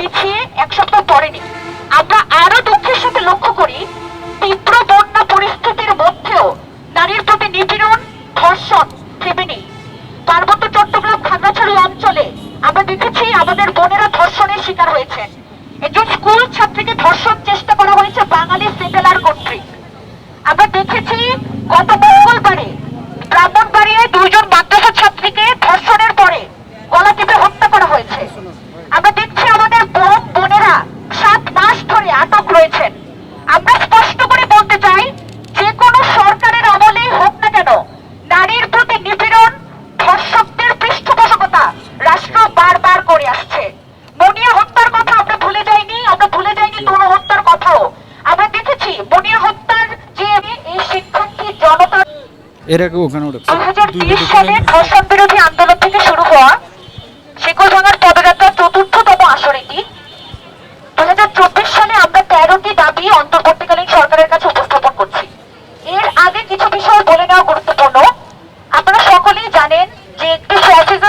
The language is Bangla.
পিছিয়ে এক সপ্তাহ পরেনি আমরা আরও দুঃখের সাথে লক্ষ্য করি, তীব্র বন্যা পরিস্থিতির মধ্যেও নারীর প্রতি নিপীড়ন, ধর্ষণ থেমে নেই পার্বত্য চট্টগ্রাম খাগড়াছড়ি অঞ্চলে আমরা দেখেছি আমাদের বোনেরা ধর্ষণের শিকার হয়েছেন। একজন স্কুল ছাত্রীকে ধর্ষণ চেষ্টা করা হয়েছে বাঙালি সেটেলার কর্তৃক। আমরা দেখেছি গত মঙ্গলবারে ব্রাহ্মণবাড়িয়ায় দুইজন মাদ্রাসা ছাত্রীকে ধর্ষণের পরে গলা টিপে হত্যা করা হয়েছে আমরা দেখছি আমাদের বোন বোনেরা সাত মাস ধরে আটক রয়েছেন আমরা স্পষ্ট করে বলতে চাই যে কোনো সরকারের আমলেই হোক না কেন নারীর প্রতি নিপীড়ন ধর্ষকদের পৃষ্ঠপোষকতা রাষ্ট্র বারবার করে আসছে। মনিয়া হত্যার কথা আমরা ভুলে যাইনি আমরা ভুলে যাইনি তরু হত্যার কথাও। আমরা দেখেছি মনিয়া হত্যার যে এই শিক্ষার্থী জনতা এর আগে ওখানে উঠেছে দুই হাজার বিশ সালে ধর্ষণ বিরোধী আন্দোলন বলে নেওয়া গুরুত্বপূর্ণ। আপনারা সকলেই জানেন যে একটি হটিয়ে